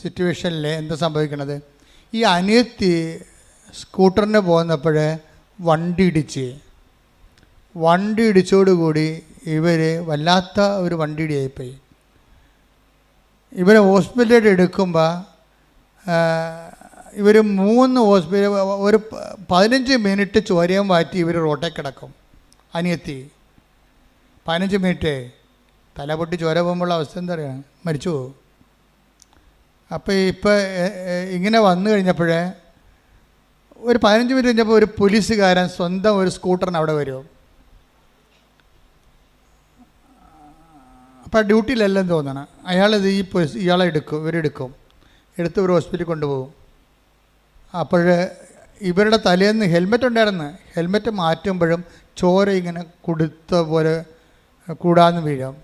സിറ്റുവേഷനിൽ എന്താ സംഭവിക്കണത്? ഈ അനിയത്തി സ്കൂട്ടറിന് പോകുന്നപ്പോൾ വണ്ടി ഇടിച്ച്. വണ്ടി ഇടിച്ചോടുകൂടി ഇവർ വല്ലാത്ത ഒരു വണ്ടി ഇടിയായിപ്പോയി ഇവരെ ഹോസ്പിറ്റലിൽ എടുക്കുമ്പോൾ ഇവർ മൂന്ന് ഹോസ്പിറ്റൽ ഒരു പതിനഞ്ച് മിനിറ്റ് ചോരയും മാറ്റി ഇവർ റോട്ടേ കിടക്കും. അനിയത്തി. പതിനഞ്ച് മിനിറ്റ് തല പൊട്ടി ചോര പോകുമ്പോഴുള്ള അവസ്ഥ എന്താ പറയുക മരിച്ചു പോകും അപ്പോൾ ഇപ്പോൾ ഇങ്ങനെ വന്നു കഴിഞ്ഞപ്പോഴേ ഒരു പതിനഞ്ച് മിനിറ്റ് കഴിഞ്ഞപ്പോൾ ഒരു പോലീസുകാരൻ സ്വന്തം ഒരു സ്കൂട്ടറിന് അവിടെ വരുമോ അപ്പോൾ ഡ്യൂട്ടിയിലല്ലെന്ന് തോന്നണം. അയാളിത് ഈ ഇയാളെ എടുക്കും ഇവരെടുക്കും എടുത്ത് ഒരു ഹോസ്പിറ്റലിൽ കൊണ്ടുപോകും. അപ്പോൾ ഇവരുടെ തലേന്ന് ഹെൽമെറ്റ് ഉണ്ടായിരുന്നു. ഹെൽമെറ്റ് മാറ്റുമ്പോഴും ചോര ഇങ്ങനെ കൊടുത്ത പോലെ കൂടാന്ന് വീഴും.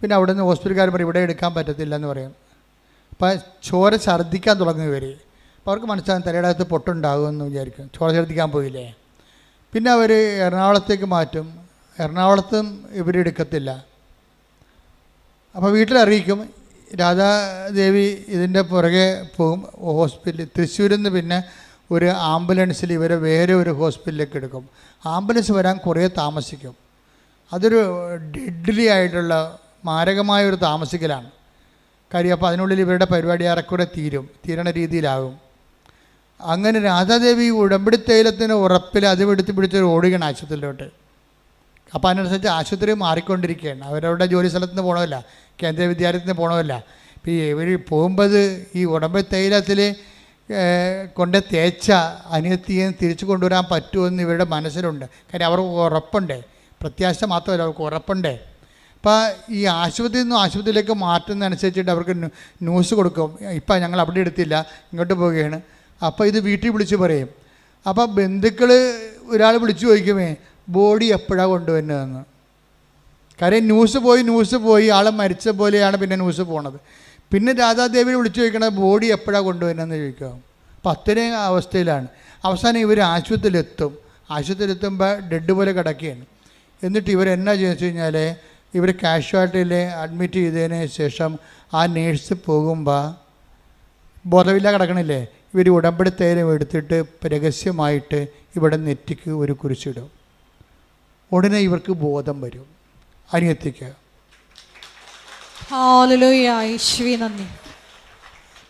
പിന്നെ അവിടെ നിന്ന് ഹോസ്പിറ്റലുകാർ പറയും ഇവിടെ എടുക്കാൻ പറ്റത്തില്ല എന്ന് പറയും. അപ്പോൾ ചോര ഛർദ്ദിക്കാൻ തുടങ്ങും ഇവർ അപ്പോൾ അവർക്ക് മനസ്സിലാകും തലയുടെ അകത്ത് പൊട്ടുണ്ടാകുമെന്ന് വിചാരിക്കും. ചോര ഛർദ്ദിക്കാൻ പോയില്ലേ? പിന്നെ അവർ എറണാകുളത്തേക്ക് മാറ്റും. എറണാകുളത്തും ഇവരെടുക്കത്തില്ല അപ്പോൾ വീട്ടിലറിയിക്കും രാധാദേവി ഇതിന്റെ പുറകെ പോകും ഹോസ്പിറ്റലിൽ തൃശ്ശൂരിൽ നിന്ന് പിന്നെ ഒരു ആംബുലൻസിൽ ഇവരെ വേറെ ഒരു ഹോസ്പിറ്റലിലേക്ക് എടുക്കും. ആംബുലൻസ് വരാൻ കുറേ താമസിക്കും. അതൊരു ഡെഡ്ലി ആയിട്ടുള്ള മാരകമായ ഒരു താമസിക്കലാണ്. കാര്യം അപ്പോൾ അതിനുള്ളിൽ ഇവരുടെ പരിപാടി ഏറെക്കുറെ തീരും തീരണ രീതിയിലാകും. അങ്ങനെ രാധാദേവി ഉടമ്പടി തൈലത്തിന് ഉറപ്പിൽ അത് എടുത്ത് പിടിച്ച് ഓടുകയാണ് ആശുപത്രിയിലോട്ട്. അപ്പോൾ അതിനനുസരിച്ച് ആശുപത്രി മാറിക്കൊണ്ടിരിക്കുകയാണ്. അവരവരുടെ ജോലി സ്ഥലത്ത് നിന്ന് പോകണമല്ല കേന്ദ്ര വിദ്യാലയത്തിൽ നിന്ന് പോകണമല്ല ഇപ്പോൾ ഇവർ പോകുമ്പോൾ ഈ ഉടമ്പടി തൈലത്തിൽ കൊണ്ട് തേച്ച അനിയത്തിയെ തിരിച്ചു കൊണ്ടുവരാൻ പറ്റുമെന്ന് ഇവരുടെ മനസ്സിലുണ്ട്. കാര്യം അവർക്ക് ഉറപ്പുണ്ട്. പ്രത്യാശ മാത്രമല്ല അവർക്ക് ഉറപ്പുണ്ട്. അപ്പോൾ ഈ ആശുപത്രിയിൽ നിന്നും ആശുപത്രിയിലേക്ക് മാറ്റുന്നതനുസരിച്ചിട്ട് അവർക്ക് ന്യൂസ് കൊടുക്കും. ഇപ്പം ഞങ്ങൾ അവിടെ എടുത്തില്ല ഇങ്ങോട്ട് പോവുകയാണ്. അപ്പോൾ ഇത് വീട്ടിൽ വിളിച്ച് പറയും. അപ്പോൾ ബന്ധുക്കൾ ഒരാൾ വിളിച്ചു ചോദിക്കുമേ ബോഡി എപ്പോഴാണ് കൊണ്ടുവരുന്നതെന്ന്? കാര്യം ന്യൂസ് പോയി ന്യൂസ് പോയി ആൾ മരിച്ച പോലെയാണ് പിന്നെ ന്യൂസ് പോണത്. പിന്നെ രാധാദേവിയെ വിളിച്ചു ചോദിക്കണത് ബോഡി എപ്പോഴാണ് കൊണ്ടുവരുന്നതെന്ന് ചോദിക്കാം അപ്പം അത്രയും അവസ്ഥയിലാണ്. അവസാനം ഇവർ ആശുപത്രിയിലെത്തും. ആശുപത്രിയിലെത്തുമ്പോൾ ഡെഡ് പോലെ കിടക്കുകയാണ്. എന്നിട്ട് ഇവർ എന്നാ വെച്ച് കഴിഞ്ഞാൽ ഇവർ കാഷ്വാലിറ്റിയിൽ അഡ്മിറ്റ് ചെയ്തതിന് ശേഷം ആ നേഴ്സ് പോകുമ്പോൾ ബോധമില്ല കിടക്കണില്ലേ? ഇവർ ഉടമ്പടി തൈലം എടുത്തിട്ട് രഹസ്യമായിട്ട് ഇവിടെ നെറ്റിക്ക് ഒരു കുരിശിടും. ഉടനെ ഇവർക്ക് ബോധം വരും. അനിയത്തിക്ക്. നന്ദി.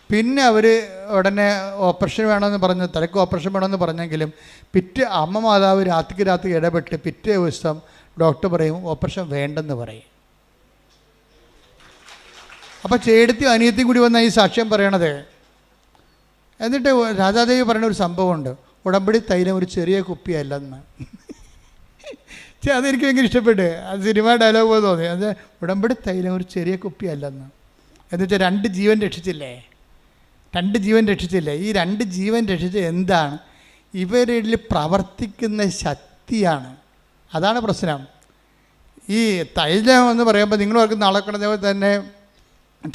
പിന്നെ അവർ ഉടനെ ഓപ്പറേഷൻ വേണമെന്ന് പറഞ്ഞ് തലക്ക് ഓപ്പറേഷൻ വേണമെന്ന് പറഞ്ഞെങ്കിലും പിറ്റേ അമ്മ മാതാവ് രാത്രിക്ക് രാത്രി ഇടപെട്ട് പിറ്റേ ദിവസം ഡോക്ടർ പറയും ഓപ്പറേഷൻ വേണ്ടെന്ന് പറയും. അപ്പോൾ ചേടത്തി അനിയത്തി കൂടി വന്ന ഈ സാക്ഷ്യം പറയണത്. എന്നിട്ട് രാധാദേവി പറയുന്ന ഒരു സംഭവമുണ്ട്. ഉടമ്പടി തൈലം ഒരു ചെറിയ കുപ്പിയല്ലെന്ന്. അതെനിക്ക് ഭയങ്കര ഇഷ്ടപ്പെട്ട്. അത് സിനിമ ഡയലോഗ് പോലെ തോന്നി. അത് ഉടമ്പടി തൈലം ഒരു ചെറിയ കുപ്പിയല്ലെന്ന്. എന്നുവെച്ചാൽ രണ്ട് ജീവൻ രക്ഷിച്ചില്ലേ? രണ്ട് ജീവൻ രക്ഷിച്ചില്ലേ? ഈ രണ്ട് ജീവൻ രക്ഷിച്ച എന്താണ്? ഇവരിൽ പ്രവർത്തിക്കുന്ന ശക്തിയാണ്. അതാണ് പ്രശ്നം. ഈ തൈലം എന്ന് പറയുമ്പോൾ നിങ്ങൾ നാളെ കിടന്നപോലെ തന്നെ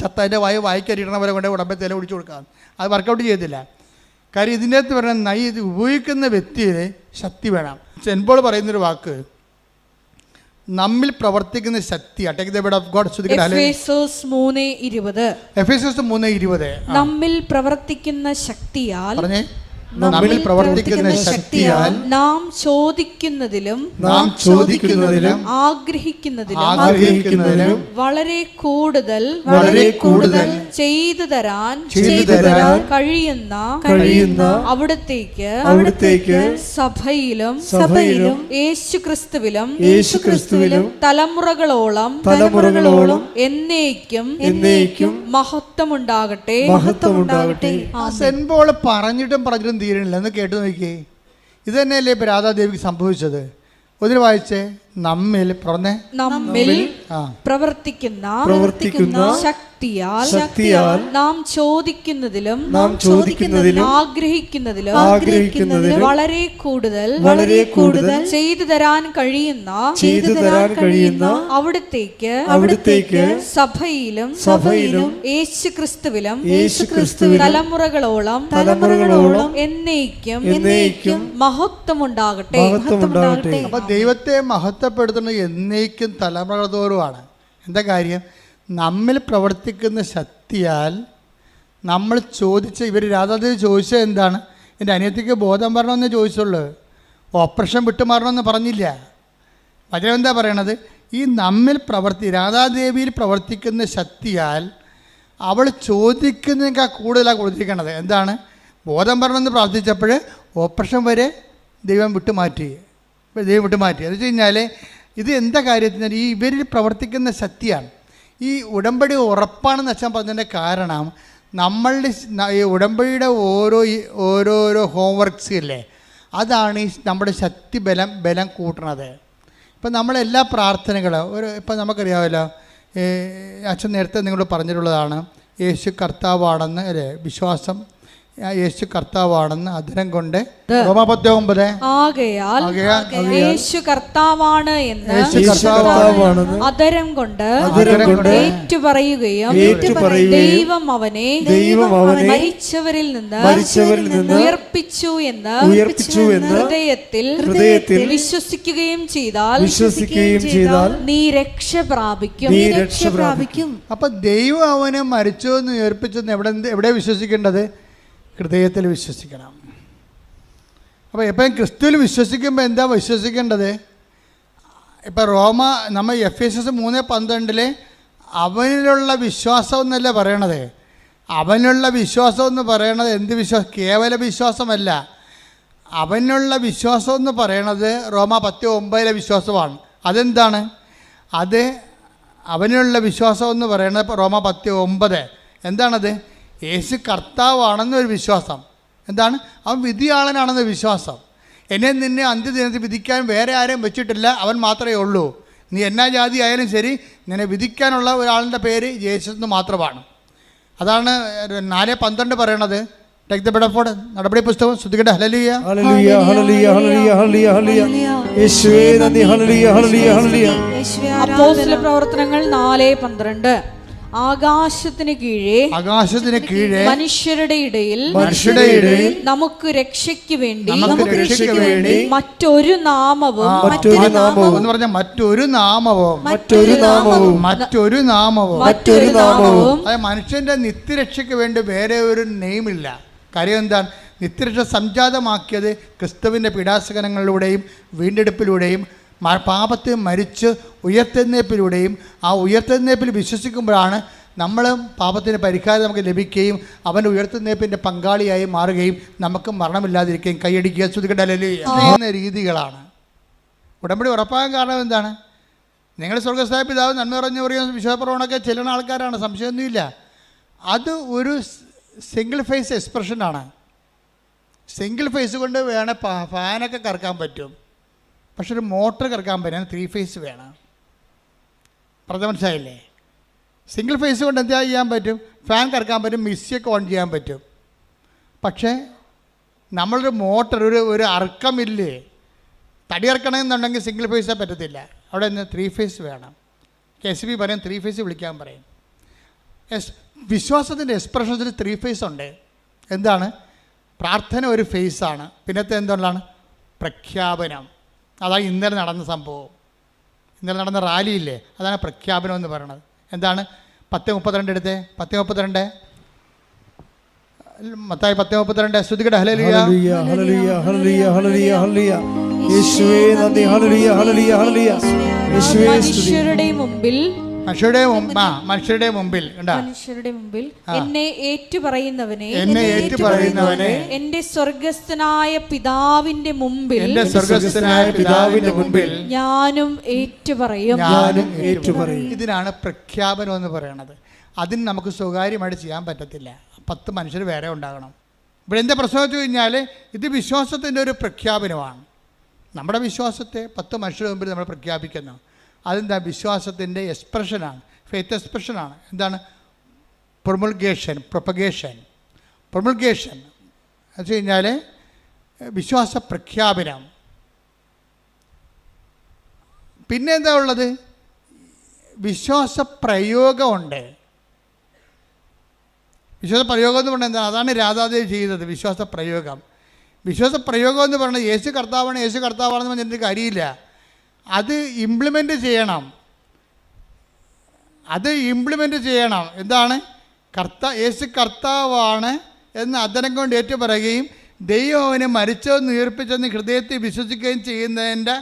ചത്തതിന്റെ വായു വായിക്കരിയണ പോലെ കൊണ്ട് ഉടമ്പ തേല പിടിച്ചു കൊടുക്കാം. അത് വർക്കൗട്ട് ചെയ്തില്ല കാര്യം ഇതിന്റെ അകത്ത് പറഞ്ഞാൽ നൈ ഇത് ഉപയോഗിക്കുന്ന വ്യക്തിയിൽ ശക്തി വേണം. ചെൻപോൾ പറയുന്നൊരു വാക്ക് നമ്മിൽ പ്രവർത്തിക്കുന്ന ശക്തി നമ്മിൽ പ്രവർത്തിക്കുന്ന ശക്തിയാൽ നമ്മിൽ പ്രവർത്തിക്കുന്ന ശക്തിയാൽ നാം ചോദിക്കുന്നതിലും നാം ചോദിക്കുന്നതിലും ആഗ്രഹിക്കുന്നതിലും ആഗ്രഹിക്കുന്നതിലും വളരെ കൂടുതൽ വളരെ കൂടുതൽ ചെയ്തു തരാൻ ചെയ്തു തരാൻ കഴിയുന്ന കഴിയുന്ന അവിടത്തേക്ക് അവിടത്തേക്ക് സഭയിലും സഭയിലും യേശു ക്രിസ്തുവിലും യേശുക്രിസ്തുവിലും തലമുറകളോളം തലമുറകളോളം എന്നേക്കും എന്നേക്കും മഹത്വമുണ്ടാകട്ടെ. മഹത്വമുണ്ടാകട്ടെ. ആ സെൻപോൾ പറഞ്ഞിട്ടും പറഞ്ഞിട്ടും തീരണില്ല. എന്ന് കേട്ടു നോക്കിയേ. ഇത് തന്നെയല്ലേ ഇപ്പം രാധാദേവിക്ക് സംഭവിച്ചത്? ഒതിന് വായിച്ചേ. നമ്മിൽ പറഞ്ഞേ? നമ്മിൽ പ്രവർത്തിക്കുന്ന പ്രവർത്തിക്കുന്ന ശക്തിയാൽ ശക്തിയാൽ നാം ചോദിക്കുന്നതിലും നാം ചോദിക്കുന്നതിലും ആഗ്രഹിക്കുന്നതിലും ആഗ്രഹിക്കുന്നതിലും വളരെ കൂടുതൽ വളരെ കൂടുതൽ ചെയ്തു തരാൻ കഴിയുന്ന ചെയ്തു തരാൻ കഴിയുന്ന അവിടത്തേക്ക് അവിടത്തേക്ക് സഭയിലും സഭയിലും യേശു ക്രിസ്തുവിലും യേശുക്രിസ്തുവിലും തലമുറകളോളം തലമുറകളോളം എന്നേക്കും എന്നേക്കും മഹത്വമുണ്ടാകട്ടെ. മഹത്വമുണ്ടാകട്ടെ. അപ്പം ദൈവത്തെ മഹത്വപ്പെടുത്തുന്നത് എന്നേക്കും തലമുറ തോറുമാണ് എന്താ കാര്യം? നമ്മിൽ പ്രവർത്തിക്കുന്ന ശക്തിയാൽ നമ്മൾ ചോദിച്ച ഇവർ രാധാദേവി ചോദിച്ചത് എന്താണ്? എന്റെ അനിയത്തിക്ക് ബോധം വരണമെന്ന് ചോദിച്ചുള്ളൂ. ഓപ്പറേഷൻ വിട്ടുമാറണമെന്ന് പറഞ്ഞില്ല. വചനം എന്താ പറയണത്? ഈ നമ്മിൽ പ്രവർത്തി രാധാദേവിയിൽ പ്രവർത്തിക്കുന്ന ശക്തിയാൽ അവൾ ചോദിക്കുന്നതിനേക്കാൾ കൂടുതലാണ് കൊടുത്തിരിക്കണത്. എന്താണ്? ബോധം വരണമെന്ന് പ്രാർത്ഥിച്ചപ്പോൾ ഓപ്പറേഷൻ വരെ ദൈവം വിട്ടുമാറ്റി. ദൈവം വിട്ടുമാറ്റി എന്ന് വെച്ച് കഴിഞ്ഞാൽ ഇത് എന്താ കാര്യത്തിന് ഈ ഇവരിൽ പ്രവർത്തിക്കുന്ന ശക്തിയാണ്. ഈ ഉടമ്പടി ഉറപ്പാണെന്ന് അച്ഛൻ പറഞ്ഞതിന്റെ കാരണം നമ്മളുടെ ഈ ഉടമ്പടിയുടെ ഓരോ ഓരോരോ ഹോംവർക്സ് ഇല്ലേ അതാണ് ഈ നമ്മുടെ ശക്തി ബലം ബലം കൂട്ടണത് ഇപ്പം നമ്മളെല്ലാ പ്രാർത്ഥനകളും ഒരു ഇപ്പം നമുക്കറിയാമല്ലോ അച്ഛൻ നേരത്തെ നിങ്ങൾ പറഞ്ഞിട്ടുള്ളതാണ് യേശു കർത്താവാണെന്ന് അല്ലേ? വിശ്വാസം യേശു കർത്താവാണെന്ന് അധരം കൊണ്ട് റോമാപത്യം ഒമ്പത്. ആകയാൽ യേശു കർത്താവാണ് എന്ന് അതരം കൊണ്ട് ഏറ്റു അവനെ ദൈവം അവനെ മരിച്ചവരിൽ നിന്ന് മരിച്ചവരിൽ നിന്ന് ഉയർപ്പിച്ചു എന്ന് ഉയർപ്പിച്ചു എന്ന് ഹൃദയത്തിൽ ഹൃദയത്തിൽ വിശ്വസിക്കുകയും ചെയ്താൽ വിശ്വസിക്കുകയും ചെയ്താൽ നീ രക്ഷ പ്രാപിക്കും. നീ രക്ഷ പ്രാപിക്കും. അപ്പൊ ദൈവം അവനെ മരിച്ചു എന്ന് ഉയർപ്പിച്ചെന്ന് എവിടെ എവിടെ വിശ്വസിക്കേണ്ടത്? ഹൃദയത്തിൽ വിശ്വസിക്കണം. അപ്പോൾ എപ്പോഴും ക്രിസ്തുവിൽ വിശ്വസിക്കുമ്പോൾ എന്താ വിശ്വസിക്കേണ്ടത്? ഇപ്പം റോമ നമ്മൾ എഫ് എസ് എസ് മൂന്ന് പന്ത്രണ്ടിൽ അവനിലുള്ള വിശ്വാസം എന്നല്ല പറയണത്. അവനുള്ള വിശ്വാസം എന്ന് പറയണത് എന്ത് വിശ്വാസം കേവല വിശ്വാസമല്ല. അവനുള്ള വിശ്വാസം എന്ന് പറയണത് റോമ പത്ത് ഒമ്പതിലെ വിശ്വാസമാണ്. അതെന്താണ്? അത് അവനുള്ള വിശ്വാസം എന്ന് പറയുന്നത് റോമ പത്ത് ഒമ്പത്. എന്താണത്? യേശു കർത്താവാണെന്നൊരു വിശ്വാസം. എന്താണ്? അവൻ വിധിയാളനാണെന്ന വിശ്വാസം. എന്നെ നിന്നെ അന്ത്യദിനത്തിൽ വിധിക്കാൻ വേറെ ആരെയും വെച്ചിട്ടില്ല അവൻ മാത്രമേ ഉള്ളൂ. നീ എന്നാ ജാതി ആയാലും ശരി നിന്നെ വിധിക്കാനുള്ള ഒരാളിന്റെ പേര് യേശു എന്ന് മാത്രമാണ്. അതാണ് നാല് പന്ത്രണ്ട് പറയണത്. ടേക്ക് ദ ബെഡഫോർഡ് നടപടി പുസ്തകം ഹലലിയ യേശുവേ നന്ദി. അപ്പോസ്തല പ്രവർത്തനങ്ങൾ നാല് പന്ത്രണ്ട്. ആകാശത്തിന് കീഴേ ആകാശത്തിന് കീഴെ മനുഷ്യരുടെ ഇടയിൽ മനുഷ്യരുടെ ഇടയിൽ നമുക്ക് രക്ഷയ്ക്ക് വേണ്ടി നമുക്ക് രക്ഷയ്ക്ക് വേണ്ടി മറ്റൊരു നാമവും മറ്റൊരു നാമവും എന്ന് പറഞ്ഞ മറ്റൊരു നാമവും മറ്റൊരു നാമവും മറ്റൊരു നാമവും മറ്റൊരു നാമവും. അതായത് മനുഷ്യന്റെ നിത്യരക്ഷയ്ക്ക് വേണ്ടി വേറെ ഒരു നെയിമില്ല. കാര്യം എന്താണ്? നിത്യരക്ഷ സംജാതമാക്കിയത് ക്രിസ്തുവിന്റെ പീഡാസകനങ്ങളിലൂടെയും വീണ്ടെടുപ്പിലൂടെയും പാപത്തെ മരിച്ച് ഉയർത്തെന്നേപ്പിലൂടെയും ആ ഉയർത്തെഴുന്നേൽപ്പിൽ വിശ്വസിക്കുമ്പോഴാണ് നമ്മൾ പാപത്തിന് പരിഹാരം നമുക്ക് ലഭിക്കുകയും അവന്റെ ഉയർത്തുന്നേപ്പിന്റെ പങ്കാളിയായി മാറുകയും നമുക്ക് മരണമില്ലാതിരിക്കുകയും കൈയടിക്കുക. ചുതിക്കണ്ടല്ലേ ചെയ്യുന്ന രീതികളാണ്. ഉടമ്പടി ഉറപ്പാകാൻ കാരണം എന്താണ്? നിങ്ങൾ സ്വർഗസ്ഥായ പിതാവ് നന്മ പറഞ്ഞു പറയും വിശ്വാസപ്രവണമൊക്കെ ചെല്ലുന്ന ആൾക്കാരാണ്. സംശയമൊന്നുമില്ല. അത് ഒരു സിംഗിൾ ഫേസ് എക്സ്പ്രഷനാണ് സിംഗിൾ ഫേസ് കൊണ്ട് വേണേൽ ഫാനൊക്കെ കറക്കാൻ പറ്റും. പക്ഷെ ഒരു മോട്ടർ കറക്കാൻ പറ്റാൻ ത്രീ ഫേസ് വേണം. പറഞ്ഞ മനസ്സിലായില്ലേ? സിംഗിൾ ഫേസ് കൊണ്ട് എന്താ ചെയ്യാൻ പറ്റും? ഫാൻ കറക്കാൻ പറ്റും മിസ്സിയൊക്കെ ഓൺ ചെയ്യാൻ പറ്റും. പക്ഷേ നമ്മളൊരു മോട്ടർ ഒരു ഒരു അർക്കമില്ലേ തടി ഇറക്കണമെന്നുണ്ടെങ്കിൽ സിംഗിൾ ഫേസേ പറ്റത്തില്ല. അവിടെ നിന്ന് ത്രീ ഫേസ് വേണം. കെ എസ് ബി പറയും ത്രീ ഫേസ് വിളിക്കാൻ പറയും. എസ് വിശ്വാസത്തിന്റെ എക്സ്പ്രഷൻസിൽ ത്രീ ഫേസ് ഉണ്ട്. എന്താണ്? പ്രാർത്ഥന ഒരു ഫേസാണ് പിന്നത്തെ എന്തുകൊണ്ടാണ്? പ്രഖ്യാപനം. അതാണ് ഇന്നലെ നടന്ന സംഭവം. ഇന്നലെ നടന്ന റാലിയില്ലേ? അതാണ് പ്രഖ്യാപനം എന്ന് പറയണത്. എന്താണ്? പത്ത് മുപ്പത്തിരണ്ട് എടുത്തേ. പത്ത് മുപ്പത്തിരണ്ട്. മത്തായി പത്ത് മുപ്പത്തിരണ്ട്. ശ്രുതികട ഹലലിയ ഹല്ലേലൂയ ഹല്ലേലൂയ ഹല്ലേലൂയ ഹല്ലേലൂയ ഹല്ലേലൂയ. യേശുവേ നന്ദി. ഹല്ലേലൂയ ഹല്ലേലൂയ ഹല്ലേലൂയ. യേശുവേ സ്തുതി. മനുഷ്യരുടെ മുമ്പിൽ മനുഷ്യരുടെ മനുഷ്യരുടെ മുമ്പിൽ കണ്ടാ? മനുഷ്യരുടെ മുമ്പിൽ എന്നെ ഏറ്റുപറയുന്നവനെ എന്നെ ഏറ്റുപറയുന്നവനെ എന്റെ സ്വർഗസ്ഥനായ പിതാവിന്റെ മുമ്പിൽ എന്റെ സ്വർഗസ്ഥനായ പിതാവിന്റെ മുമ്പിൽ ഞാനും ഏറ്റുപറയും. ഞാനും ഏറ്റുപറയും. ഇതിനാണ് പ്രഖ്യാപനം എന്ന് പറയുന്നത് അതിന് നമുക്ക് സ്വകാര്യമായിട്ട് ചെയ്യാൻ പറ്റത്തില്ല. പത്ത് മനുഷ്യർ വേറെ ഉണ്ടാകണം. ഇവിടെ എന്താ പ്രശ്നം വെച്ച് കഴിഞ്ഞാൽ ഇത് വിശ്വാസത്തിന്റെ ഒരു പ്രഖ്യാപനമാണ്. നമ്മുടെ വിശ്വാസത്തെ പത്ത് മനുഷ്യരുടെ മുമ്പിൽ നമ്മൾ പ്രഖ്യാപിക്കുന്നു. അതെന്താ വിശ്വാസത്തിന്റെ എക്സ്പ്രഷനാണ് ഫെയ്ത്ത് എക്സ്പ്രഷനാണ് എന്താണ്? പ്രൊമുൾഗേഷൻ പ്രൊപ്പഗേഷൻ പ്രൊമുൾഗേഷൻ എന്ന് വെച്ച് കഴിഞ്ഞാൽ വിശ്വാസ പ്രഖ്യാപനം. പിന്നെ എന്താ ഉള്ളത്? വിശ്വാസ പ്രയോഗമുണ്ട്. വിശ്വാസ പ്രയോഗം എന്ന് പറഞ്ഞാൽ എന്താണ്? അതാണ് രാധാദേവി ചെയ്തത് വിശ്വാസ പ്രയോഗം. വിശ്വാസ പ്രയോഗം എന്ന് പറഞ്ഞാൽ യേശു കർത്താവാണ് യേശു കർത്താവാണെന്ന് പറഞ്ഞിട്ട് കാര്യമില്ല. അത് ഇംപ്ലിമെന്റ് ചെയ്യണം. അത് ഇംപ്ലിമെന്റ് ചെയ്യണം. എന്താണ്? കർത്ത യേശു കർത്താവാണ് എന്ന് അദ്ദേഹം കൊണ്ട് ഏറ്റുപറയുകയും ദൈവം അവനെ മരിച്ചതെന്ന് ഉയർപ്പിച്ചെന്ന് ഹൃദയത്തിൽ വിശ്വസിക്കുകയും ചെയ്യുന്നതിന്റെ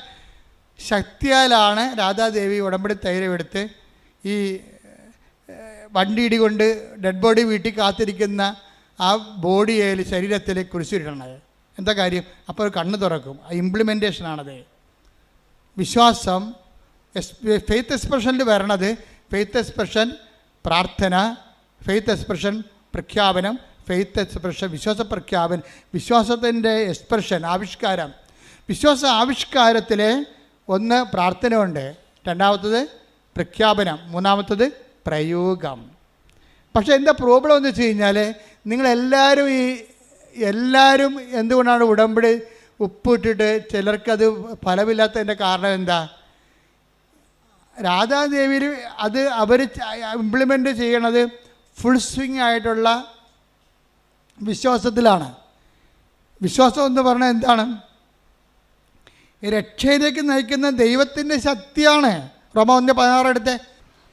ശക്തിയാലാണ് രാധാദേവി ഉടമ്പടി തൈരമെടുത്ത് ഈ വണ്ടി വണ്ടിയിടി കൊണ്ട് ഡെഡ് ബോഡി വീട്ടിൽ കാത്തിരിക്കുന്ന ആ ബോഡിയിൽ ശരീരത്തിൽ കുരിശിടണത് എന്താ കാര്യം? അപ്പോൾ ഒരു കണ്ണ് തുറക്കും. ആ ഇംപ്ലിമെന്റേഷനാണത് വിശ്വാസം ഫെയ്ത്ത് എക്സ്പ്രഷനിൽ വരണത് ഫെയ്ത്ത് എക്സ്പ്രഷൻ പ്രാർത്ഥന ഫെയ്ത്ത് എക്സ്പ്രഷൻ പ്രഖ്യാപനം ഫെയ്ത്ത് എക്സ്പ്രഷൻ വിശ്വാസ പ്രഖ്യാപനം വിശ്വാസത്തിന്റെ എക്സ്പ്രഷൻ ആവിഷ്കാരം. വിശ്വാസ ആവിഷ്കാരത്തിൽ ഒന്ന് പ്രാർത്ഥനയുണ്ട്. രണ്ടാമത്തത് പ്രഖ്യാപനം. മൂന്നാമത്തത് പ്രയോഗം. പക്ഷേ എന്താ പ്രോബ്ലം എന്ന് വെച്ച് കഴിഞ്ഞാൽ നിങ്ങളെല്ലാവരും ഈ എല്ലാവരും എന്തുകൊണ്ടാണ് ഉടമ്പടി ഉപ്പിട്ടിട്ട് ചിലർക്കത് ഫലമില്ലാത്തതിന്റെ കാരണം എന്താ? രാധാദേവിയിൽ അത് അവർ ഇംപ്ലിമെന്റ് ചെയ്യണത് ഫുൾ സ്വിങ് ആയിട്ടുള്ള വിശ്വാസത്തിലാണ്. വിശ്വാസം എന്ന് പറഞ്ഞാൽ എന്താണ്? രക്ഷയിലേക്ക് നയിക്കുന്ന ദൈവത്തിന്റെ ശക്തിയാണ്. റോമ ഒന്ന് പതിനാറ് എടുത്തേ.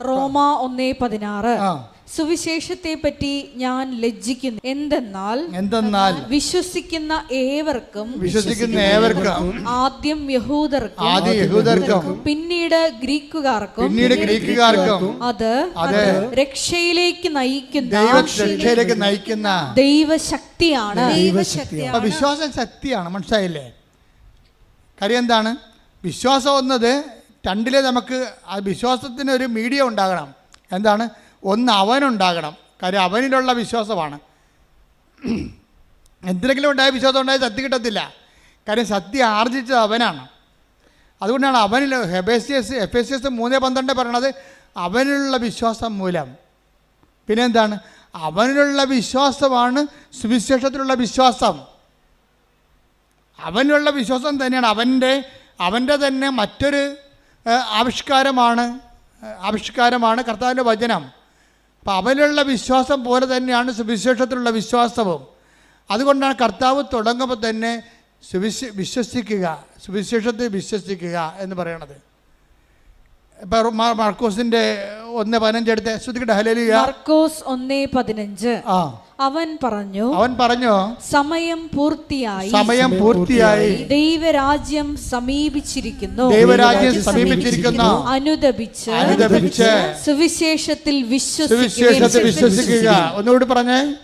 റോമ ഒന്നേ പതിനാറ്. ആ. സുവിശേഷത്തെ പറ്റി ഞാൻ ലജ്ജിക്കുന്നു. എന്തെന്നാൽ എന്തെന്നാൽ വിശ്വസിക്കുന്ന ഏവർക്കും വിശ്വസിക്കുന്ന ഏവർക്കും ആദ്യം യഹൂദർക്കും ആദ്യം യഹൂദർക്കും പിന്നീട് ഗ്രീക്കുകാർക്കും പിന്നീട് ഗ്രീക്കുകാർക്കും അത് അത് രക്ഷയിലേക്ക് നയിക്കുന്ന രക്ഷയിലേക്ക് നയിക്കുന്ന ദൈവശക്തിയാണ്. ദൈവശക്തി വിശ്വാസം ശക്തിയാണ് മനസ്സിലായില്ലേ? കാര്യം എന്താണ്? വിശ്വാസം എന്നത് രണ്ടിലെ നമുക്ക് ആ വിശ്വാസത്തിന് ഒരു മീഡിയ ഉണ്ടാകണം. എന്താണ്? ഒന്ന് അവനുണ്ടാകണം. കാര്യം അവനിലുള്ള വിശ്വാസമാണ്. എന്തിനെങ്കിലും ഉണ്ടായ വിശ്വാസം ഉണ്ടായ സത്യ കിട്ടത്തില്ല. കാര്യം സത്യ ആർജിച്ചത് അവനാണ്. അതുകൊണ്ടാണ് അവനിൽ ഹെബേസിയസ് എഫ് എസ് എസ് മൂന്ന് പന്ത്രണ്ട് പറയണത് അവനിലുള്ള വിശ്വാസം മൂലം. പിന്നെ എന്താണ്? അവനിലുള്ള വിശ്വാസമാണ് സുവിശേഷത്തിലുള്ള വിശ്വാസം. അവനിലുള്ള വിശ്വാസം തന്നെയാണ്. അവന്റെ അവന്റെ തന്നെ മറ്റൊരു ആവിഷ്കാരമാണ് ആവിഷ്കാരമാണ് കർത്താവിന്റെ വചനം. അപ്പം അവനുള്ള വിശ്വാസം പോലെ തന്നെയാണ് സുവിശേഷത്തിലുള്ള വിശ്വാസവും. അതുകൊണ്ടാണ് കർത്താവ് തുടങ്ങുമ്പോൾ തന്നെ സുവിശ വിശ്വസിക്കുക സുവിശേഷത്തിൽ വിശ്വസിക്കുക എന്ന് പറയണത്. ഇപ്പം മാർക്കോസിന്റെ ഒന്ന് പതിനഞ്ചെടുത്ത് ശ്രദ്ധിക്കട്ടെ ഹലലിയ മാർക്കോസ് ഒന്നേ പതിനഞ്ച്. ആ. അവൻ പറഞ്ഞു അവൻ പറഞ്ഞു സമയം പൂർത്തിയായി. സമയം പൂർത്തിയായി. ദൈവരാജ്യം സമീപിച്ചിരിക്കുന്നു. ദൈവരാജ്യം സമീപിച്ചിരിക്കുന്നു. അനുദപിച്ച് അനുദപിച്ച് സുവിശേഷത്തിൽ സുവിശേഷത്തിൽ വിശ്വസിക്കുക. ഒന്നുകൂടി പറഞ്ഞേ.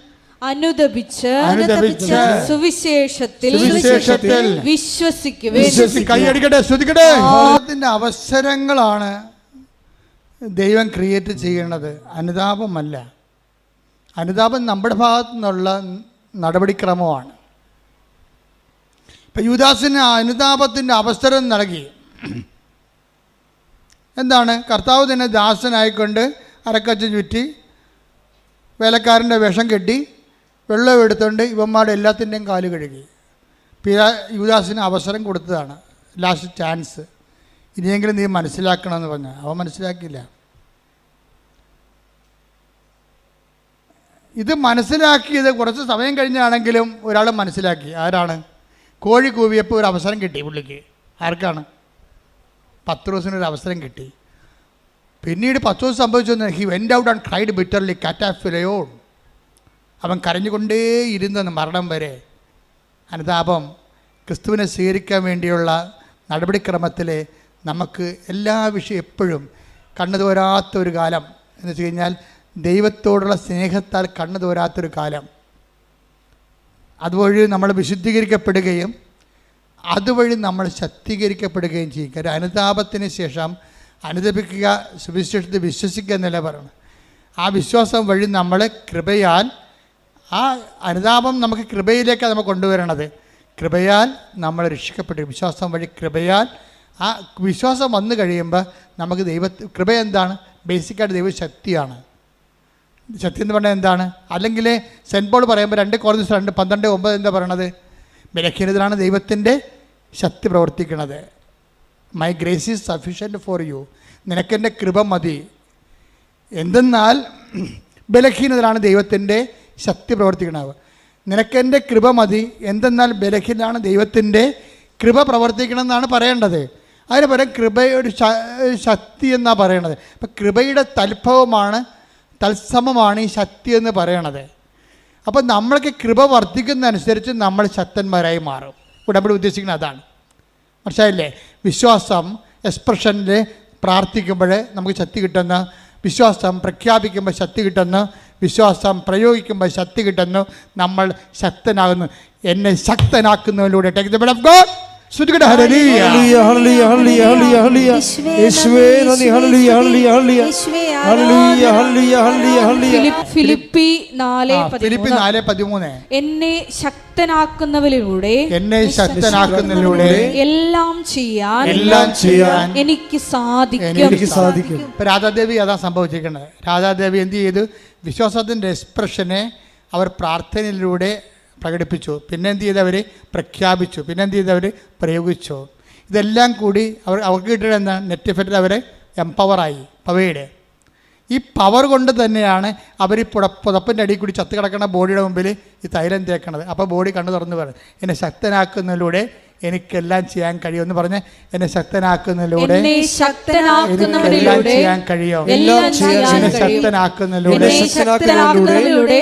അനുദപിച്ച് അനുദപിച്ച് സുവിശേഷത്തിൽ സുവിശേഷത്തിൽ വിശ്വസിക്കുക വിശ്വസി കൈയടിക്കട്ടെ ശ്രുതിക്കട്ടെ അതിന്റെ അവസരങ്ങളാണ് ദൈവം ക്രിയേറ്റ് ചെയ്യണത്. അനുതാപമല്ല. അനുതാപം നമ്മുടെ ഭാഗത്തു നിന്നുള്ള നടപടിക്രമമാണ്. ഇപ്പം യുദാസിന് അനുതാപത്തിന്റെ അവസരം നൽകി. എന്താണ്? കർത്താവ് തന്നെ ദാസനായിക്കൊണ്ട് അരക്കച്ച ചുറ്റി വേലക്കാരന്റെ വിഷം കെട്ടി വെള്ളം എടുത്തുകൊണ്ട് ഇവന്മാരുടെ എല്ലാത്തിന്റെയും കാൽ കഴുകി. പിതാ യുദാസിന് അവസരം കൊടുത്തതാണ്. ലാസ്റ്റ് ചാൻസ് ഇനിയെങ്കിലും നീ മനസ്സിലാക്കണമെന്ന് പറഞ്ഞു. അവൻ മനസ്സിലാക്കിയില്ല. ഇത് മനസ്സിലാക്കിയത് കുറച്ച് സമയം കഴിഞ്ഞാണെങ്കിലും ഒരാൾ മനസ്സിലാക്കി. ആരാണ്? കോഴി കൂവിയപ്പോൾ ഒരു അവസരം കിട്ടി പുള്ളിക്ക്. ആർക്കാണ്? പത്ത് ദിവസത്തിന് ഒരു അവസരം കിട്ടി. പിന്നീട് പത്ത് ദിവസം സംഭവിച്ചു he went out and cried bitterly കാറ്റാഫിലയോ അവൻ കരഞ്ഞുകൊണ്ടേ ഇരുന്നെന്ന് മരണം വരെ. അനുതാപം ക്രിസ്തുവിനെ സ്വീകരിക്കാൻ വേണ്ടിയുള്ള നടപടിക്രമത്തിൽ നമുക്ക് എല്ലാ വിഷയം എപ്പോഴും കണ്ണു തോരാത്ത ഒരു കാലം. എന്ന് വെച്ച് കഴിഞ്ഞാൽ ദൈവത്തോടുള്ള സ്നേഹത്താൽ കണ്ണു തോരാത്തൊരു കാലം. അതുവഴി നമ്മൾ വിശുദ്ധീകരിക്കപ്പെടുകയും അതുവഴി നമ്മൾ ശക്തീകരിക്കപ്പെടുകയും ചെയ്യും കാര്യം അനുതാപത്തിന് ശേഷം അനുതപിക്കുക സുവിശേഷത്തിൽ വിശ്വസിക്കുക എന്നല്ല പറയണം ആ വിശ്വാസം വഴി നമ്മൾ കൃപയാൽ ആ അനുതാപം നമുക്ക് കൃപയിലേക്ക് നമ്മൾ കൊണ്ടുവരണത്. കൃപയാൽ നമ്മൾ രക്ഷിക്കപ്പെട്ടു വിശ്വാസം വഴി കൃപയാൽ ആ വിശ്വാസം വന്നു കഴിയുമ്പോൾ നമുക്ക് ദൈവ കൃപ എന്താണ്? ബേസിക്കായിട്ട് ദൈവശക്തിയാണ്. ശക്തി എന്ന് പറഞ്ഞാൽ എന്താണ്? അല്ലെങ്കിൽ സെന്റ് പോൾ പറയുമ്പോൾ രണ്ട് കുറച്ച് രണ്ട് പന്ത്രണ്ട് ഒമ്പത് എന്താ പറയണത്? ബലഹീനതയിലാണ് ദൈവത്തിന്റെ ശക്തി പ്രവർത്തിക്കുന്നത് my grace is sufficient for you നിനക്കെന്റെ കൃപ മതി. എന്തെന്നാൽ ബലഹീനതയിലാണ് ദൈവത്തിന്റെ ശക്തി പ്രവർത്തിക്കുന്നത് നിനക്കെന്റെ കൃപ മതി. എന്തെന്നാൽ ബലഹീനതയാണ് ദൈവത്തിന്റെ കൃപ പ്രവർത്തിക്കണം എന്നാണ് പറയേണ്ടത്. അതിന് പകരം കൃപയുടെ ശക്തി എന്നാണ് പറയണത്. അപ്പം കൃപയുടെ തൽഭവമാണ് തത്സമമാണ് ഈ ശക്തി എന്ന് പറയണത്. അപ്പം നമ്മൾക്ക് കൃപ വർദ്ധിക്കുന്നതനുസരിച്ച് നമ്മൾ ശക്തന്മാരായി മാറും. ഉടമ്പടി ഉദ്ദേശിക്കുന്നത് അതാണ്. മനസ്സിലായില്ലേ? വിശ്വാസം എക്സ്പ്രഷനിൽ പ്രാർത്ഥിക്കുമ്പോൾ നമുക്ക് ശക്തി കിട്ടുന്ന. വിശ്വാസം പ്രഖ്യാപിക്കുമ്പോൾ ശക്തി കിട്ടുന്നു. വിശ്വാസം പ്രയോഗിക്കുമ്പോൾ ശക്തി കിട്ടുന്നു. നമ്മൾ ശക്തനാകുന്നു. എന്നെ ശക്തനാക്കുന്നതിലൂടെ. Take the blood of God ശ്രുതികട ഹല്ലേലൂയ ഹല്ലേലൂയ ഹല്ലേലൂയ ഹല്ലേലൂയ ഹല്ലേലൂയ യേശുവേ നന്ദി ഹല്ലേലൂയ ഹല്ലേലൂയ ഹല്ലേലൂയ ഹല്ലേലൂയ ഹല്ലേലൂയ ഹല്ലേലൂയ ഹല്ലേലൂയ ഫിലിപ്പി 4:13 ഫിലിപ്പി പതിമൂന്ന്. നാല് പതിമൂന്ന്. എന്നെ ശക്തനാക്കുന്നവരിലൂടെ എന്നെ ശക്തനാക്കുന്നതിലൂടെ എല്ലാം ചെയ്യാൻ എല്ലാം ചെയ്യാൻ എനിക്ക് സാധിക്കും. എനിക്ക് സാധിക്കും. രാധാദേവി അതാ സംഭവിച്ചിരിക്കുന്നത്. രാധാദേവി എന്ത് ചെയ്തു? വിശ്വാസത്തിന്റെ എക്സ്പ്രഷനെ അവർ പ്രാർത്ഥനയിലൂടെ പ്രകടിപ്പിച്ചു. പിന്നെ എന്ത് ചെയ്തവർ പ്രഖ്യാപിച്ചു. പിന്നെ എന്ത് ചെയ്തവർ പ്രയോഗിച്ചു. ഇതെല്ലാം കൂടി അവർ അവർക്ക് കിട്ടിയത് എന്താ? നെറ്റ് എഫക്റ്റിൽ അവരെ എംപവറായി പവയുടെ. ഈ പവർ കൊണ്ട് തന്നെയാണ് അവർ ഈ പുട പുതപ്പിന്റെ അടിയിൽ കൂടി ചത്ത് കിടക്കുന്ന ബോഡിയുടെ മുമ്പിൽ ഈ തൈലം തേക്കണത്. അപ്പോൾ ബോഡി കണ്ണു തുറന്നു പറയും എന്നെ ശക്തനാക്കുന്നതിലൂടെ എനിക്കെല്ലാം ചെയ്യാൻ കഴിയും എന്ന് പറഞ്ഞ് എന്നെ ശക്തനാക്കുന്നതിലൂടെ എന്നെ എനിക്കെല്ലാം ശക്തനാക്കുന്നവരിലൂടെ ചെയ്യാൻ കഴിയും. എല്ലാം ചെയ്യാൻ കഴിയും. എന്നെ ശക്തനാക്കുന്നതിലൂടെ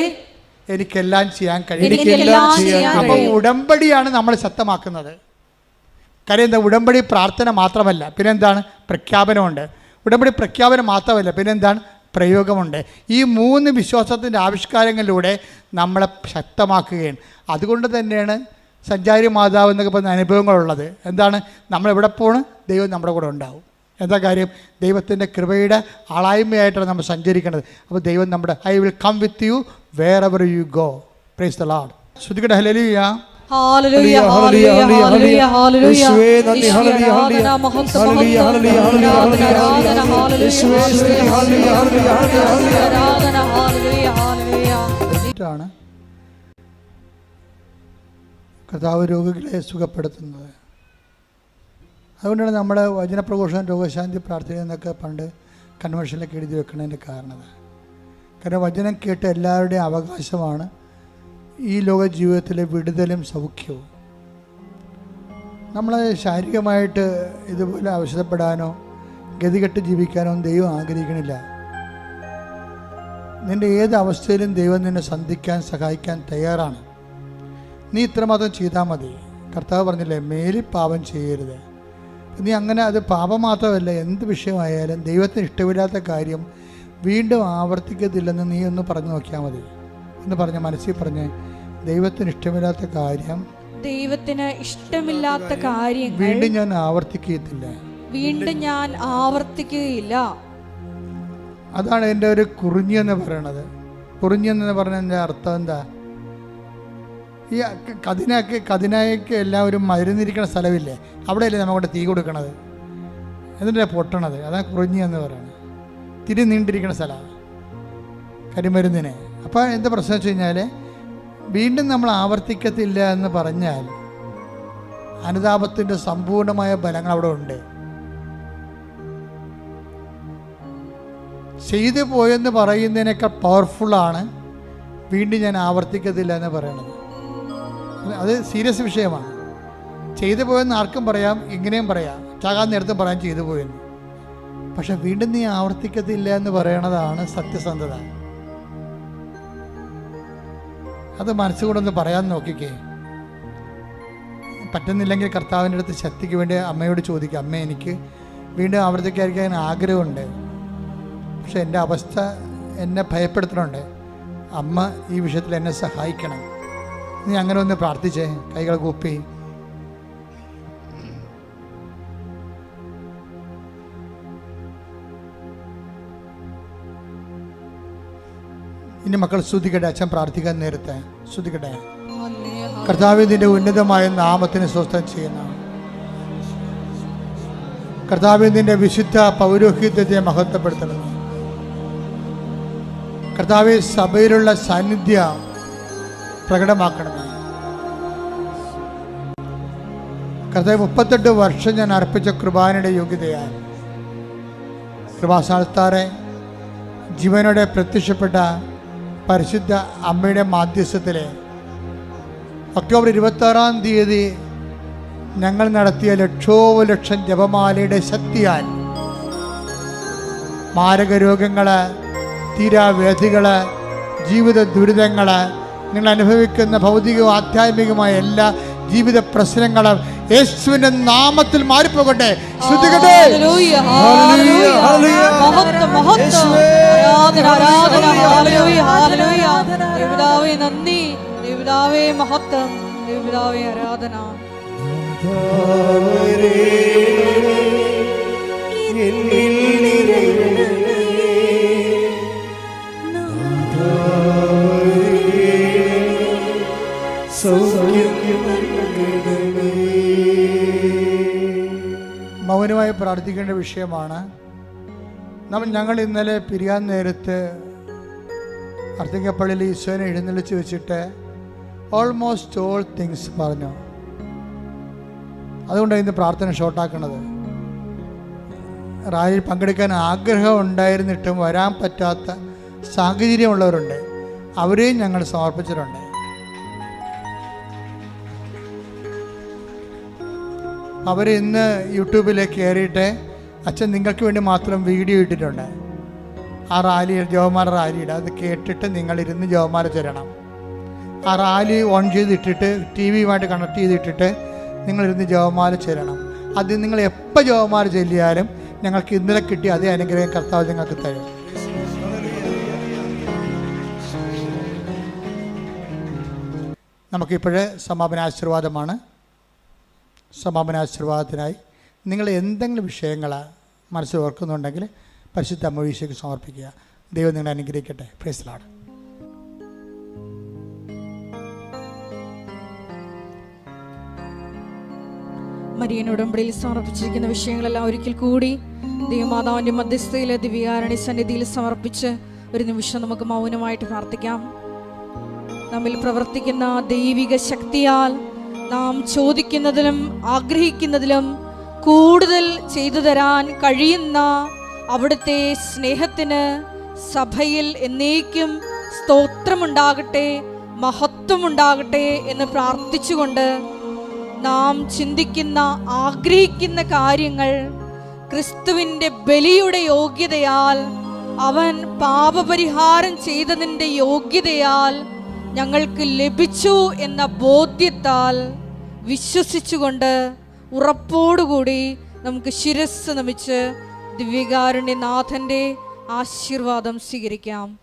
എനിക്കെല്ലാം ചെയ്യാൻ കഴിയും. അപ്പം ഉടമ്പടിയാണ് നമ്മൾ ശക്തമാക്കുന്നത്. കാര്യം എന്താ? ഉടമ്പടി പ്രാർത്ഥന മാത്രമല്ല. പിന്നെന്താണ്? പ്രഖ്യാപനമുണ്ട്. ഉടമ്പടി പ്രഖ്യാപനം മാത്രമല്ല. പിന്നെന്താണ്? പ്രയോഗമുണ്ട്. ഈ മൂന്ന് വിശ്വാസത്തിന്റെ ആവിഷ്കാരങ്ങളിലൂടെ നമ്മളെ ശക്തമാക്കുകയാണ്. അതുകൊണ്ട് തന്നെയാണ് സഞ്ചാരി മാതാവ് എന്നൊക്കെ പറഞ്ഞ അനുഭവങ്ങളുള്ളത്. എന്താണ്? നമ്മൾ എവിടെ പോണ്? ദൈവം നമ്മുടെ കൂടെ ഉണ്ടാവും. എന്താ കാര്യം? ദൈവത്തിന്റെ കൃപയുടെ ആളായ്മയായിട്ടാണ് നമ്മൾ സഞ്ചരിക്കേണ്ടത് അപ്പോൾ ദൈവം നമ്മുടെ I will come with you wherever you go praise the Lord ശ്രുതികട ഹല്ലേലൂയ ഹല്ലേലൂയ, ഹല്ലേലൂയ ഹല്ലേലൂയ, ഹല്ലേലൂയ യേശുവേ നന്ദി, ഹല്ലേലൂയ, ഹല്ലേലൂയ. ഹല്ലേലൂയ, ഹല്ലേലൂയ, ഹല്ലേലൂയ, യേശുവേ, യേശുവേ, ഹല്ലേലൂയ, ഹല്ലേലൂയ, ഹല്ലേലൂയ. ആരാധന, ഹല്ലേലൂയ, ഹല്ലേലൂയ. ആണ് കർത്താവ് രോഗികളെ സുഖപ്പെടുത്തുന്നത് അതുകൊണ്ടാണ് നമ്മുടെ വചനപ്രഘോഷം രോഗശാന്തി പ്രാർത്ഥന എന്നൊക്കെ പണ്ട് കൺവെൻഷനിലൊക്കെ എഴുതി വെക്കുന്നതിന്റെ കാരണം അതാ. കാരണം വചനം കേട്ട് എല്ലാവരുടെയും അവകാശമാണ് ഈ ലോക ജീവിതത്തിലെ വിടുതലും സൗഖ്യവും. നമ്മൾ ശാരീരികമായിട്ട് ഇതുപോലെ ആവശ്യപ്പെടാനോ ഗതികെട്ട് ജീവിക്കാനോ ദൈവം ആഗ്രഹിക്കണില്ല. നിന്റെ ഏത് അവസ്ഥയിലും ദൈവം നിന്നെ സന്ധിക്കാൻ സഹായിക്കാൻ തയ്യാറാണ്. നീ ഇത്രമാത്രം ചെയ്താൽ മതി. കർത്താവ് പറഞ്ഞില്ലേ മേലിൽ പാപം ചെയ്യരുത്. നീ അങ്ങനെ അത് പാപം മാത്രമല്ല എന്ത് വിഷയമായാലും ദൈവത്തിന് ഇഷ്ടമില്ലാത്ത കാര്യം വീണ്ടും ആവർത്തിക്കത്തില്ലെന്ന് നീ ഒന്ന് പറഞ്ഞു നോക്കിയാൽ മതി. എന്ന് പറഞ്ഞ മനസ്സിൽ പറഞ്ഞ് ദൈവത്തിന് ഇഷ്ടമില്ലാത്ത കാര്യം ദൈവത്തിന് ഇഷ്ടമില്ലാത്ത കാര്യം വീണ്ടും ഞാൻ ആവർത്തിക്കത്തില്ല. വീണ്ടും ഞാൻ ആവർത്തിക്കുകയില്ല. അതാണ് എന്റെ ഒരു കുറിഞ്ഞെന്ന് പറയണത്. കുറിഞ്ഞെന്ന് പറഞ്ഞതിന്റെ അർത്ഥം എന്താ? ഈ കതിനക്ക് കതിനായക്ക് എല്ലാവരും എല്ലാം ഒരു മരുന്നിരിക്കുന്ന സ്ഥലമില്ലേ? അവിടെയല്ലേ നമുക്കവിടെ തീ കൊടുക്കണത്? എന്നിട്ടാണ് പൊട്ടണത്? അതാണ് കുറിഞ്ഞെന്ന് പറയുന്നത് തിരി നീണ്ടിരിക്കുന്ന സ്ഥലമാണ്. കരിമരുന്നിനെ. അപ്പോൾ എന്താ പ്രശ്നം വെച്ച് കഴിഞ്ഞാൽ വീണ്ടും നമ്മൾ ആവർത്തിക്കത്തില്ല എന്ന് പറഞ്ഞാൽ അനുതാപത്തിന്റെ സമ്പൂർണമായ ബലങ്ങൾ അവിടെ ഉണ്ട്. ചെയ്തു പോയെന്ന് പറയുന്നതിനേക്കാൾ പവർഫുള്ളാണ് വീണ്ടും ഞാൻ ആവർത്തിക്കത്തില്ല എന്ന് പറയണത്. അത് സീരിയസ് വിഷയമാണ്. ചെയ്തു പോയെന്ന് ആർക്കും പറയാം ഇങ്ങനെയും പറയാം. ചാകാൻ നേരത്തും പറയാം ചെയ്തു പോയെന്ന്. പക്ഷെ വീണ്ടും നീ ആവർത്തിക്കത്തില്ല എന്ന് പറയണതാണ് സത്യസന്ധത. അത് മനസ്സുകൊണ്ടൊന്ന് പറയാൻ നോക്കിക്കേ. പറ്റുന്നില്ലെങ്കിൽ കർത്താവിന്റെ അടുത്ത് ശക്തിക്ക് വേണ്ടി അമ്മയോട് ചോദിക്കുക അമ്മ എനിക്ക് വീണ്ടും ആവർത്തിക്കാതിരിക്കാൻ ആഗ്രഹമുണ്ട്. പക്ഷെ എന്റെ അവസ്ഥ എന്നെ ഭയപ്പെടുത്തണുണ്ട് അമ്മ ഈ വിഷയത്തിൽ എന്നെ സഹായിക്കണം. നീ അങ്ങനെ ഒന്ന് പ്രാർത്ഥിച്ചേ. കൈകൾ കൂപ്പി. ഇനി മക്കൾ സ്തുതിക്കട്ടെ അച്ഛൻ പ്രാർത്ഥിക്കാൻ നേരത്തെ സ്തുതിക്കട്ടെ കർത്താവിന്റെ ഉന്നതമായ നാമത്തിന് സ്വസ്ഥം ചെയ്യുന്ന. കർത്താവിന്റെ വിശുദ്ധ പൗരോഹിത്യത്തെ മഹത്വപ്പെടുത്തണം. കർത്താവ് സഭയിലുള്ള സാന്നിധ്യം പ്രകടമാക്കണമേ. കർത്താവ് മുപ്പത്തെട്ട് വർഷം ഞാൻ അർപ്പിച്ച കൃപാനയുടെ യോഗ്യതയാണ് കൃപാസ്ഥാനത്താറെ ജീവനോടെ പ്രത്യക്ഷപ്പെട്ട പരിശുദ്ധ അമ്മയുടെ മാധ്യസ്ഥത്തിലെ ഒക്ടോബർ ഇരുപത്താറാം തീയതി ഞങ്ങൾ നടത്തിയ ലക്ഷോപലക്ഷം ജപമാലയുടെ ശക്തിയാൽ മാരക രോഗങ്ങൾ തീരാവേദികൾ ജീവിത ദുരിതങ്ങൾ നിങ്ങൾ അനുഭവിക്കുന്ന ഭൗതികവും ആധ്യാത്മികമായ എല്ലാ ജീവിത പ്രശ്നങ്ങളും യേശുവിന്റെ നാമത്തിൽ മാറിപ്പോകട്ടെ. ശ്രദ്ധിക്കട്ടെ. മഹത്വം. ആരാധന, ആരാധന. മൗനമായി പ്രാർത്ഥിക്കേണ്ട വിഷയമാണ്. നമ്മൾ ഞങ്ങൾ ഇന്നലെ പിരിയാൻ നേരത്ത് അർത്തിങ്കപ്പള്ളിയിൽ ഈശോനെ എഴുന്നള്ളിച്ച് വെച്ചിട്ട് ഓൾമോസ്റ്റ് ഓൾ തിങ്സ് പറഞ്ഞു. അതുകൊണ്ടാണ് ഇന്ന് പ്രാർത്ഥന ഷോർട്ടാക്കണത് റാലിയിൽ പങ്കെടുക്കാൻ ആഗ്രഹം ഉണ്ടായിരുന്നിട്ടും വരാൻ പറ്റാത്ത സാഹചര്യമുള്ളവരുണ്ട്. അവരെയും ഞങ്ങൾ സമർപ്പിച്ചിട്ടുണ്ട്. അവർ ഇന്ന് യൂട്യൂബിൽ കയറിയിട്ട് അച്ഛൻ നിങ്ങൾക്ക് വേണ്ടി മാത്രം വീഡിയോ ഇട്ടിട്ടുണ്ട്. ആ റാലി ജോമാല റാലിയുടെ അത് കേട്ടിട്ട് നിങ്ങളിരുന്ന് ജോമാല ചെല്ലണം. ആ റാലി ഓൺ ചെയ്തിട്ടിട്ട് ടി വിയുമായിട്ട് കണക്ട് ചെയ്തിട്ടിട്ട് നിങ്ങളിരുന്ന് ജോമാല ചെല്ലണം. അത് നിങ്ങൾ എപ്പോൾ ജോമാല ചെല്ലിയാലും ഞങ്ങൾക്ക് ഇന്നലെ കിട്ടിയ അതേ അനുഗ്രഹം കർത്താവ് നിങ്ങൾക്ക് തരും. നമുക്കിപ്പോഴേ സമാപനാശീർവാദമാണ് സമാപനാശീർവാദത്തിനായി നിങ്ങൾ എന്തെങ്കിലും വിഷയങ്ങൾ മനസ്സിൽ ഓർക്കുന്നുണ്ടെങ്കിൽ പരിശുദ്ധ മൊഴീശയ്ക്ക് സമർപ്പിക്കുക. ദൈവം നിങ്ങളെ അനുഗ്രഹിക്കട്ടെ. ഫേസിലാണ് മരിയൻ ഉടമ്പടിയിൽ സമർപ്പിച്ചിരിക്കുന്ന വിഷയങ്ങളെല്ലാം ഒരിക്കൽ കൂടി ദൈവമാതാവിന്റെ മധ്യസ്ഥയിലെ ദിവ്യാരണി സന്നിധിയിൽ സമർപ്പിച്ച് ഒരു നിമിഷം നമുക്ക് മൗനമായിട്ട് പ്രാർത്ഥിക്കാം. നമ്മിൽ പ്രവർത്തിക്കുന്ന ദൈവിക ശക്തിയാൽ നാം ചോദിക്കുന്നതിലും ആഗ്രഹിക്കുന്നതിലും കൂടുതൽ ചെയ്തു തരാൻ കഴിയുന്ന അവിടുത്തെ സ്നേഹത്തിന് സഭയിൽ എന്നേക്കും സ്തോത്രമുണ്ടാകട്ടെ മഹത്വമുണ്ടാകട്ടെ എന്ന് പ്രാർത്ഥിച്ചുകൊണ്ട് നാം ചിന്തിക്കുന്ന ആഗ്രഹിക്കുന്ന കാര്യങ്ങൾ ക്രിസ്തുവിന്റെ ബലിയുടെ യോഗ്യതയാൽ അവൻ പാപപരിഹാരം ചെയ്തതിന്റെ യോഗ്യതയാൽ ഞങ്ങൾക്ക് ലഭിച്ചു എന്ന ബോധ്യത്താൽ വിശ്വസിച്ചുകൊണ്ട് ഉറപ്പോടുകൂടി നമുക്ക് ശിരസ് നമിച്ച് ദിവ്യകാരുണ്യനാഥന്റെ ആശീർവാദം സ്വീകരിക്കാം.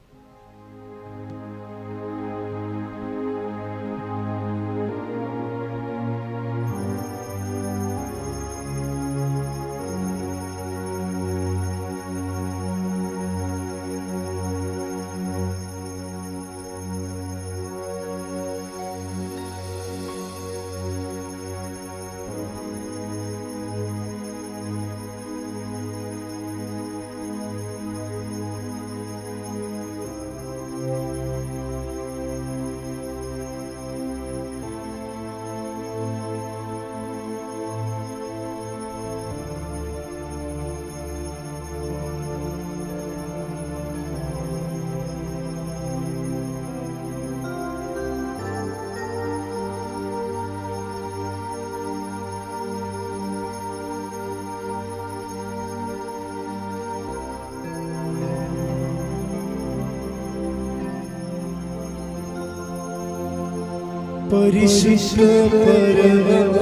പരിശുദ്ധ പരമ.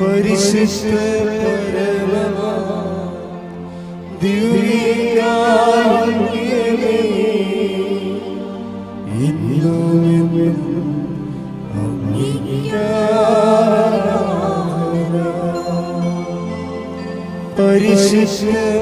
പരിശുദ്ധ പരമ ദിവ്യകാരുണ്യമേ, പരിശുദ്ധ